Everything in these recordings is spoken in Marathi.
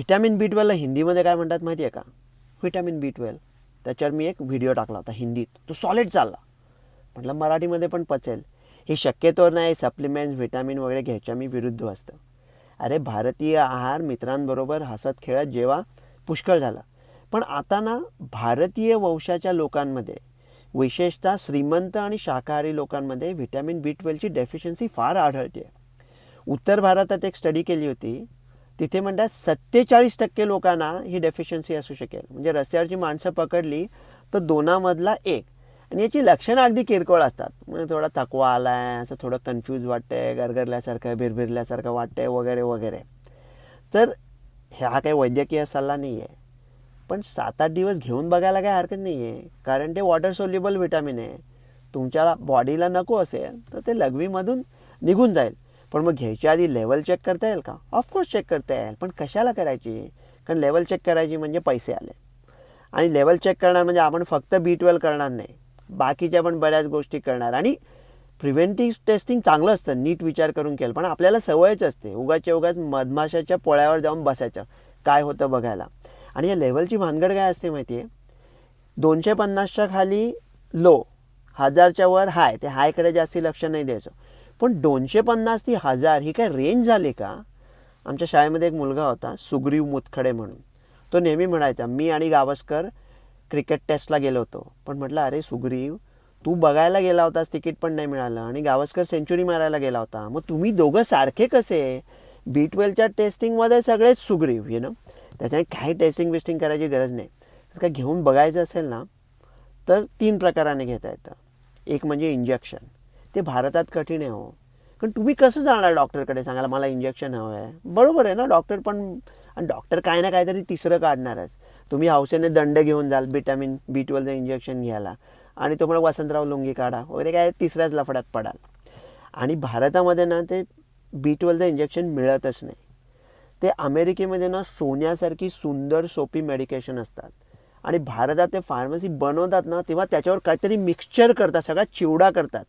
व्हिटॅमिन बी ट्वेल्वला हिंदीमध्ये काय म्हणतात माहिती आहे का? व्हिटॅमिन बी ट्वेल्व त्याच्यावर मी एक व्हिडिओ टाकला होता हिंदीत. तो सॉलिड चालला. म्हटलं मराठीमध्ये पण पचेल. हे शक्यतो नाही सप्लिमेंट्स व्हिटॅमिन वगैरे घ्यायच्या मी विरुद्ध असतं. अरे भारतीय आहार मित्रांबरोबर हसत खेळत जेव्हा पुष्कळ झाला. पण आता ना भारतीय वंशाच्या लोकांमध्ये विशेषतः श्रीमंत आणि शाकाहारी लोकांमध्ये व्हिटॅमिन बी ट्वेल्वची डेफिशियन्सी फार आढळते उत्तर भारतात एक स्टडी केली होती. तिथे म्हणतात सत्तेचाळीस टक्के लोकांना ही डेफिशियन्सी असू शकेल. म्हणजे रस्त्यावरची माणसं पकडली तर दोनामधला एक. आणि याची लक्षणं अगदी किरकोळ असतात. म्हणजे थोडा थकवा आला आहे असं थोडं कन्फ्यूज वाटतंय गरगरल्यासारखं भिरभिरल्यासारखं वाटतंय वगैरे वगैरे. तर हा काही वैद्यकीय सल्ला नाही आहे पण सात आठ दिवस घेऊन बघायला काही हरकत नाही आहे कारण ते वॉटर सोल्युबल व्हिटॅमिन आहे. तुमच्या बॉडीला नको असेल तर ते लघवीमधून निघून जाईल. पण मग घ्यायच्या आधी लेवल चेक करता येईल का? ऑफकोर्स चेक करता येईल. पण कशाला करायची? कारण लेवल चेक करायची म्हणजे पैसे आले. आणि लेवल चेक करणार म्हणजे आपण फक्त बी ट्वेल्व करणार नाही. बाकीच्या पण बऱ्याच गोष्टी करणार. आणि प्रिव्हेंटिव्ह टेस्टिंग चांगलं असतं. नीट विचार करून केलं. पण आपल्याला सवयच असते. उगाच्या उगाच मधमाशाच्या पोळ्यावर जाऊन बसायचं. काय होतं बघायला. आणि या लेवलची भानगड काय असते माहिती आहे दोनशे पन्नासच्या खाली लो हजारच्या वर हाय ते हायकडे जास्ती लक्ष नाही द्यायचं. पण दोनशे पन्नास ती हजार ही काय रेंज झाली का? आमच्या शाळेमध्ये एक मुलगा होता सुग्रीव मुतखडे म्हणून. तो नेहमी म्हणायचा मी आणि गावस्कर क्रिकेट टेस्टला गेलो होतो. पण म्हटलं अरे सुग्रीव तू बघायला गेला होतास तिकीट पण नाही मिळालं आणि गावस्कर सेंचुरी मारायला गेला होता. मग तुम्ही दोघं सारखे कसे? बी ट्वेल्वच्या टेस्टिंगमध्ये सगळेच सुग्रीव यु नो त्याच्याने काही टेस्टिंग वेस्टिंग करायची गरज नाही. तर काय घेऊन बघायचं असेल ना तर तीन प्रकाराने घेता येतं. एक म्हणजे इंजेक्शन ते भारतात कठीण आहे हो. कारण तुम्ही कसं जाणार डॉक्टरकडे? सांगायला मला इंजेक्शन हवं आहे. बरोबर आहे ना डॉक्टर पण आणि डॉक्टर काय ना काहीतरी तिसरं काढणारच. तुम्ही हौसेने दंड घेऊन जाल विटॅमिन बी ट्वेल्वचं इंजेक्शन घ्यायला. आणि तुम्हाला वसंतराव लुंगी काढा. वगैरे काय तिसऱ्याच लफड्यात पडाल. आणि भारतामध्ये ना ते बी ट्वेल्वचं इंजेक्शन मिळतच नाही. ते अमेरिकेमध्ये ना सोन्यासारखी सुंदर सोपी मेडिकेशन असतात. आणि भारतात ते फार्मसी बनवतात ना तेव्हा त्याच्यावर काहीतरी मिक्सचर करतात सगळा चिवडा करतात.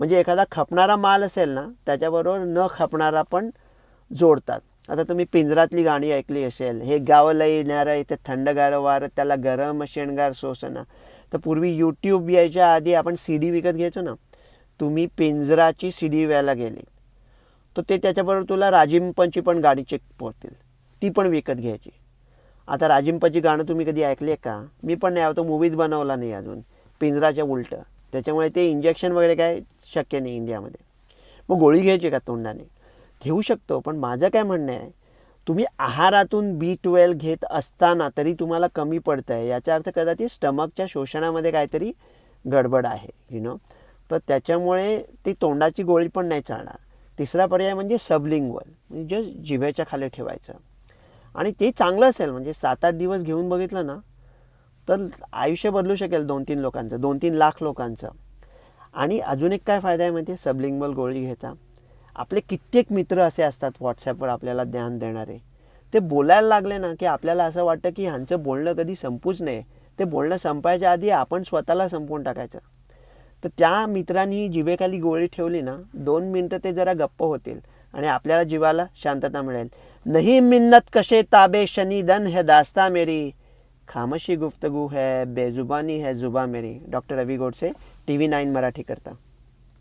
म्हणजे एखादा खपणारा माल असेल ना त्याच्याबरोबर न खपणारा पण जोडतात. आता तुम्ही पिंजरातली गाणी ऐकली असेल हे गावाला येणारं इथे थंडगार वार त्याला गरम शेणगार सोसना तर पूर्वी यूट्यूब यायच्या आधी आपण सी डी विकत घ्यायचो ना. तुम्ही पिंजराची सी डी व्यायला गेली तर ते त्याच्याबरोबर तुला राजिंपची पण गाडी चेक पोहतील ती पण विकत घ्यायची. आता राजिंपाची गाणं तुम्ही कधी ऐकले का? मी पण नाही तो मूवीज बनवला नाही अजून. पिंजराच्या उलटं. त्याच्यामुळे ते इंजेक्शन वगैरे काय शक्य नाही इंडियामध्ये. मग गोळी घ्यायची का तोंडाने? घेऊ शकतो पण माझं काय म्हणणं आहे तुम्ही आहारातून बी ट्वेल्व घेत असताना तरी तुम्हाला कमी पडतं आहे याचा अर्थ कदाचित स्टमकच्या शोषणामध्ये काहीतरी गडबड आहे यु नो तर त्याच्यामुळे ती तोंडाची गोळी पण नाही चालणार. तिसरा पर्याय म्हणजे सबलिंगवल म्हणजे जस्ट जिभेच्या खाली ठेवायचं. आणि ते चांगलं असेल म्हणजे सात आठ दिवस घेऊन बघितलं ना तर आयुष्य बदलू शकेल दोन तीन लोकांचं दोन तीन लाख लोकांचं. आणि अजून एक काय फायदा आहे माहिती आहे सबलिंगबल गोळी घ्यायचा. आपले कित्येक मित्र असे असतात व्हॉट्सॲपवर आपल्याला ज्ञान देणारे. ते बोलायला लागले ना की आपल्याला असं वाटतं की ह्यांचं बोलणं कधी संपूच नये. ते बोलणं संपायच्या आधी आपण स्वतःला संपवून टाकायचं. तर त्या मित्रांनी जिभेखाली गोळी ठेवली ना दोन मिनटं ते जरा गप्प होतील आणि आपल्याला जीवाला शांतता मिळेल. नाही मिन्नत कशे ताबे शनिदन है दास्ता मेरी खामशी गुफ्तगू है बेजुबानी है जुबा मेरी। Doctor Ravi Godse T V nine Marathi करता।